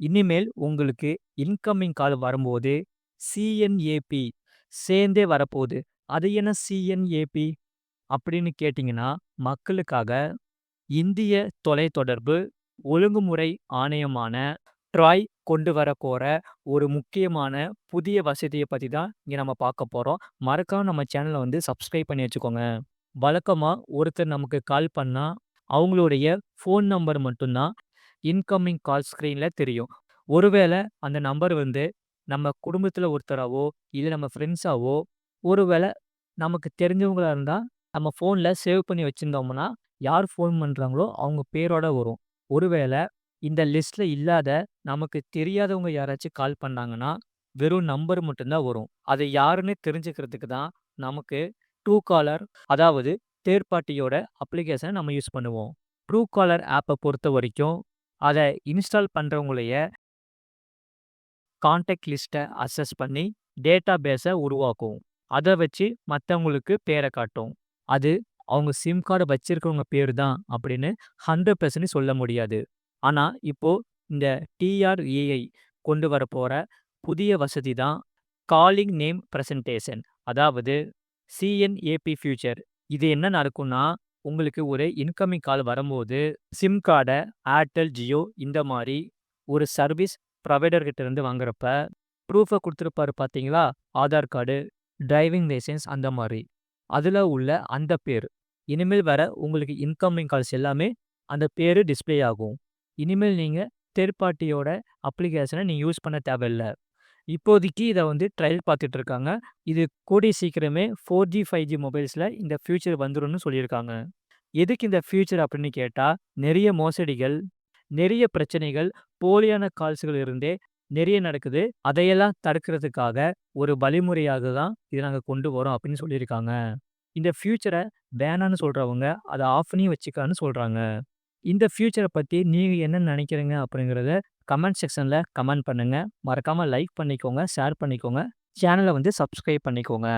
இனிமேல் உங்களுக்கு இன்கமிங் கால் வரும்போது சிஎன்ஏபி சேர்ந்தே வரப்போகுது. அது என்ன சிஎன்ஏபி அப்படின்னு கேட்டிங்கன்னா, மக்களுக்காக இந்திய தொலைத்தொடர்பு ஒழுங்குமுறை ஆணையமான ட்ராய் கொண்டு வரப்போற ஒரு முக்கியமான புதிய வசதியை பத்தி தான் இங்கே நம்ம பார்க்க போறோம். மறக்காம நம்ம சேனலை வந்து சப்ஸ்கிரைப் பண்ணி வச்சுக்கோங்க. வழக்கமா ஒருத்தர் நமக்கு கால் பண்ணா, அவங்களுடைய ஃபோன் நம்பர் மட்டும்தான் இன்கம்மிங் கால் ஸ்க்ரீனில் தெரியும். ஒருவேளை அந்த நம்பர் வந்து நம்ம குடும்பத்தில் ஒருத்தராவோ, இல்லை நம்ம ஃப்ரெண்ட்ஸாவோ, ஒருவேளை நமக்கு தெரிஞ்சவங்களா இருந்தால் நம்ம ஃபோனில் சேவ் பண்ணி வச்சுருந்தோம்னா யார் ஃபோன் பண்ணுறாங்களோ அவங்க பேரோட வரும். ஒருவேளை இந்த லிஸ்ட்டில் இல்லாத நமக்கு தெரியாதவங்க யாராச்சும் கால் பண்ணாங்கன்னா, வெறும் நம்பர் மட்டும்தான் வரும். அதை யாருன்னு தெரிஞ்சுக்கிறதுக்கு தான் நமக்கு ட்ரூ காலர் அதாவது தேர்ட் பார்ட்டியோட அப்ளிகேஷனை நம்ம யூஸ் பண்ணுவோம். ட்ரூ காலர் ஆப்பை பொறுத்த வரைக்கும் அதை இன்ஸ்டால் பண்ணுறவங்களைய கான்டாக்ட் லிஸ்ட்டை அசஸ் பண்ணி டேட்டா பேஸை உருவாக்கும். அதை வச்சு மற்றவங்களுக்கு பேரை காட்டும். அது அவங்க சிம் கார்டை வச்சிருக்கவங்க பேர் தான் அப்படின்னு 100% சொல்ல முடியாது. ஆனால் இப்போது இந்த டிஆர்ஏஐ கொண்டு வரப்போகிற புதிய வசதி தான் காலிங் நேம் ப்ரெசன்டேஷன் அதாவது சிஎன்ஏபி ஃபியூச்சர். இது என்ன நடக்கும்னா, உங்களுக்கு ஒரு இன்கமிங் கால் வரும்போது, சிம் கார்ட ஏர்டெல், ஜியோ இந்த மாதிரி ஒரு சர்வீஸ் ப்ரொவைடர்கிட்ட இருந்து வாங்குறப்ப, ப்ரூஃபை குடுத்திருப்பாரு பார்த்தீங்களா? ஆதார் கார்டு, டிரைவிங் லைசன்ஸ் அந்த மாதிரி அதுல உள்ள அந்த பேர். இனிமேல் வர உங்களுக்கு இன்கமிங் கால்ஸ் எல்லாமே அந்த பேரு டிஸ்ப்ளே ஆகும். இனிமேல் நீங்க தேர்ட் பார்ட்டியோட அப்ளிகேஷன நீங்கள் யூஸ் பண்ண தேவையில்ல. இப்போதைக்கு இத வந்து ட்ரையல் பார்த்துட்டு இருக்காங்க. இது கூடிய சீக்கிரமே 4ஜி, 5ஜி மொபைல்ஸ்ல இந்த ஃபியூச்சர் வந்துடும் சொல்லியிருக்காங்க. எதுக்கு இந்த ஃபியூச்சர் அப்படின்னு கேட்டால் நிறைய மோசடிகள், நிறைய பிரச்சனைகள், போலியான கால்ஸ்கள் இருந்தே நிறைய நடக்குது. அதையெல்லாம் தடுக்கிறதுக்காக ஒரு வழிமுறையாக தான் இதை நாங்க கொண்டு வரோம் அப்படின்னு சொல்லியிருக்காங்க. இந்த ஃப்யூச்சரை வேணான்னு சொல்றவங்க, அதை ஆஃப் பண்ணியும் வச்சுக்கான்னு சொல்றாங்க. இந்த ஃப்யூச்சரை பத்தி நீங்கள் என்ன நினைக்கிறீங்க அப்படிங்கிறத கமெண்ட் செக்ஷன்ல கமெண்ட் பண்ணுங்க. மறக்காம லைக் பண்ணிக்கோங்க, ஷேர் பண்ணிக்கோங்க. சேனலை வந்து சப்ஸ்கிரைப் பண்ணிக்கோங்க.